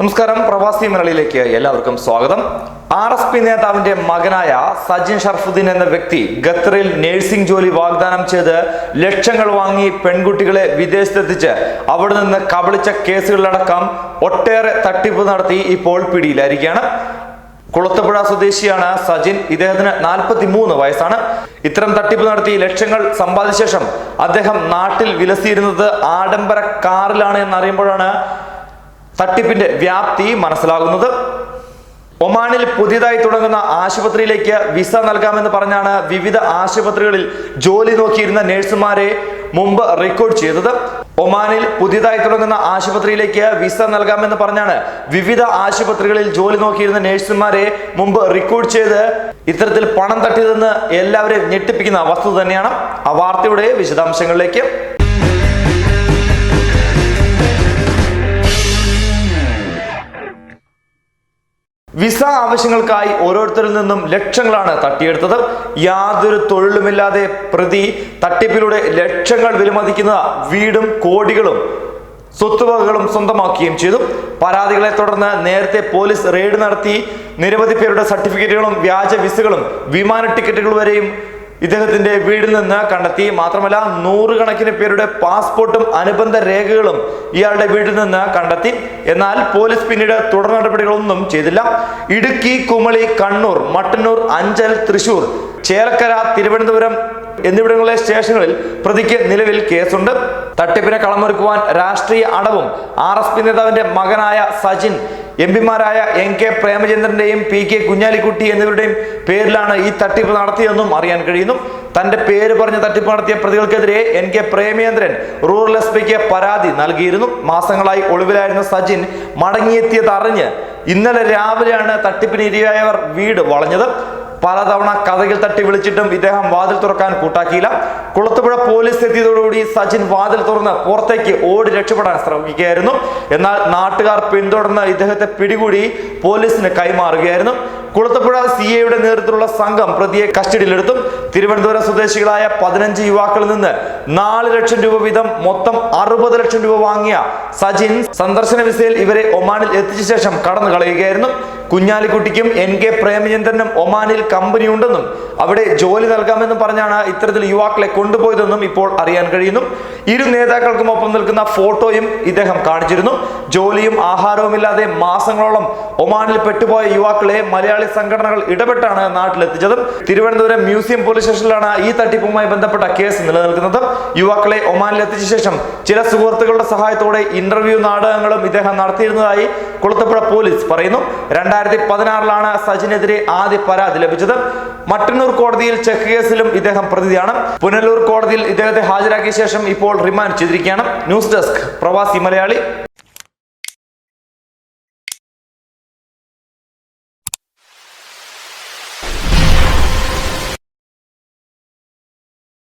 നമസ്കാരം പ്രവാസി മലയാളിയിലേക്ക് എല്ലാവർക്കും സ്വാഗതം. ആർ എസ് പി നേതാവിന്റെ മകനായ സജിൻ ഷർഫുദ്ദീൻ എന്ന വ്യക്തി ഖത്തറിൽ നഴ്സിംഗ് ജോലി വാഗ്ദാനം ചെയ്ത് ലക്ഷങ്ങൾ വാങ്ങി പെൺകുട്ടികളെ വിദേശത്തെത്തിച്ച് അവിടെ നിന്ന് കബളിച്ച കേസുകളിലടക്കം ഒട്ടേറെ തട്ടിപ്പ് നടത്തി ഇപ്പോൾ പിടിയിലായിരിക്കുകയാണ്. കുളത്തപ്പുഴ സ്വദേശിയാണ് സജിൻ. ഇദ്ദേഹത്തിന് നാൽപ്പത്തി മൂന്ന് വയസ്സാണ്. ഇത്തരം തട്ടിപ്പ് നടത്തി ലക്ഷങ്ങൾ സമ്പാദിച്ച ശേഷം അദ്ദേഹം നാട്ടിൽ വിലസിയിരുന്നത് ആഡംബര കാറിലാണ് എന്നറിയുമ്പോഴാണ് തട്ടിപ്പിന്റെ വ്യാപ്തി മനസ്സിലാകുന്നത്. ഒമാനിൽ പുതിയതായി തുടങ്ങുന്ന ആശുപത്രിയിലേക്ക് വിസ നൽകാമെന്ന് പറഞ്ഞാണ് വിവിധ ആശുപത്രികളിൽ ജോലി നോക്കിയിരുന്ന നഴ്സുമാരെ മുമ്പ് റെക്കോർഡ് ചെയ്തത്. ഒമാനിൽ പുതിയതായി തുടങ്ങുന്ന ആശുപത്രിയിലേക്ക് വിസ നൽകാമെന്ന് പറഞ്ഞാണ് വിവിധ ആശുപത്രികളിൽ ജോലി നോക്കിയിരുന്ന നഴ്സുമാരെ മുമ്പ് റെക്കോർഡ് ചെയ്ത് ഇത്തരത്തിൽ പണം തട്ടിയതെന്ന് എല്ലാവരെയും ഞെട്ടിപ്പിക്കുന്ന വസ്തുത തന്നെയാണ്. ആ വാർത്തയുടെ വിശദാംശങ്ങളിലേക്ക്. വിസ ആവശ്യങ്ങൾക്കായി ഓരോരുത്തരിൽ നിന്നും ലക്ഷങ്ങളാണ് തട്ടിയെടുത്തത്. യാതൊരു തൊഴിലുമില്ലാതെ പ്രതി തട്ടിപ്പിലൂടെ ലക്ഷങ്ങൾ വിലമതിക്കുന്ന വീടും കോടികളും സ്വത്തുവകകളും സ്വന്തമാക്കുകയും ചെയ്തു. പരാതികളെ തുടർന്ന് നേരത്തെ പോലീസ് റെയ്ഡ് നടത്തി. നിരവധി പേരുടെ സർട്ടിഫിക്കറ്റുകളും വ്യാജ വിസകളും വിമാന ടിക്കറ്റുകൾ വരെയും ഇദ്ദേഹത്തിന്റെ വീടിൽ നിന്ന് കണ്ടെത്തി മാത്രമല്ല നൂറുകണക്കിന് പേരുടെ പാസ്പോർട്ടും അനുബന്ധ രേഖകളും ഇയാളുടെ വീട്ടിൽ നിന്ന് കണ്ടെത്തി. എന്നാൽ പോലീസ് പിന്നീട് തുടർ നടപടികളൊന്നും ചെയ്തില്ല. ഇടുക്കി കുമളി കണ്ണൂർ മട്ടന്നൂർ അഞ്ചൽ തൃശൂർ ചേലക്കര തിരുവനന്തപുരം എന്നിവിടങ്ങളിലെ സ്റ്റേഷനുകളിൽ പ്രതിക്ക് നിലവിൽ കേസുണ്ട്. തട്ടിപ്പിനെ കളമൊരുക്കുവാൻ രാഷ്ട്രീയ അടവും ആർ നേതാവിന്റെ മകനായ സജിൻ എം പിമാരായ എൻ കെ പ്രേമചന്ദ്രന്റെയും പി കെ കുഞ്ഞാലിക്കുട്ടി എന്നിവരുടെയും പേരിലാണ് ഈ തട്ടിപ്പ് നടത്തിയതെന്നും അറിയാൻ കഴിയുന്നു. തന്റെ പേര് പറഞ്ഞ തട്ടിപ്പ് നടത്തിയ പ്രതികൾക്കെതിരെ N K Premachandran rural S പിക്ക് പരാതി നൽകിയിരുന്നു. മാസങ്ങളായി ഒളിവിലായിരുന്ന സജിൻ മടങ്ങിയെത്തിയത് അറിഞ്ഞ് ഇന്നലെ രാവിലെയാണ് തട്ടിപ്പിന് ഇരയായവർ വീട് വളഞ്ഞത്. പലതവണ കഥകൾ തട്ടി വിളിച്ചിട്ടും ഇദ്ദേഹം വാതിൽ തുറക്കാൻ കൂട്ടാക്കിയില്ല. കുളത്തുപുഴ പോലീസ് എത്തിയതോടുകൂടി സച്ചിൻ വാതിൽ തുറന്ന് പുറത്തേക്ക് ഓടി രക്ഷപ്പെടാൻ ശ്രമിക്കുകയായിരുന്നു. എന്നാൽ നാട്ടുകാർ പിന്തുടർന്ന് ഇദ്ദേഹത്തെ പിടികൂടി പോലീസിന് കൈമാറുകയായിരുന്നു. കുളത്തുപുഴ സി എയുടെ നേതൃത്വത്തിലുള്ള സംഘം പ്രതിയെ കസ്റ്റഡിയിലെടുത്തും. തിരുവനന്തപുരം സ്വദേശികളായ പതിനഞ്ച് യുവാക്കളിൽ നിന്ന് നാല് ലക്ഷം രൂപ വീതം മൊത്തം അറുപത് ലക്ഷം രൂപ വാങ്ങിയ സജിൻ സന്ദർശന വിസയിൽ ഇവരെ ഒമാനിൽ എത്തിച്ച ശേഷം കടന്നു കളയുകയായിരുന്നു കുഞ്ഞാലിക്കുട്ടിക്കും എൻ കെ പ്രേമചന്ദ്രനും ഒമാനിൽ കമ്പനി ഉണ്ടെന്നും അവിടെ ജോലി നൽകാമെന്നും പറഞ്ഞാണ് ഇത്തരത്തിൽ യുവാക്കളെ കൊണ്ടുപോയതെന്നും ഇപ്പോൾ അറിയാൻ കഴിയുന്നു. ഇരു നേതാക്കൾക്കും ഒപ്പം നിൽക്കുന്ന ഫോട്ടോയും ഇദ്ദേഹം കാണിച്ചിരുന്നു. ജോലിയും ആഹാരവുമില്ലാതെ മാസങ്ങളോളം ഒമാനിൽ പെട്ടുപോയ യുവാക്കളെ മലയാളി സംഘടനകൾ ഇടപെട്ടാണ് നാട്ടിലെത്തിച്ചത്. തിരുവനന്തപുരം മ്യൂസിയം പോലീസ് സ്റ്റേഷനിലാണ് ഈ തട്ടിപ്പുമായി ബന്ധപ്പെട്ട കേസ് നിലനിൽക്കുന്നത്. യുവാക്കളെ ഒമാനിൽ എത്തിച്ച ശേഷം ചില സുഹൃത്തുക്കളുടെ സഹായത്തോടെ ഇന്റർവ്യൂ നാടകങ്ങളും ഇദ്ദേഹം നടത്തിയിരുന്നതായി കുളത്തപ്പുഴ പോലീസ് പറയുന്നു രണ്ടായിരത്തി പതിനാറിലാണ് സജിനെതിരെ ആദ്യ പരാതി ലഭിച്ചത്. മട്ടന്നൂർ കോടതിയിൽ ചെക്ക് കേസിലും ഇദ്ദേഹം പ്രതിയാണ്. പുനലൂർ കോടതിയിൽ ഇദ്ദേഹത്തെ ഹാജരാക്കിയ ശേഷം ഇപ്പോൾ റിമാൻഡ് ചെയ്തിരിക്കുകയാണ്. ന്യൂസ് ഡെസ്ക് പ്രവാസി മലയാളി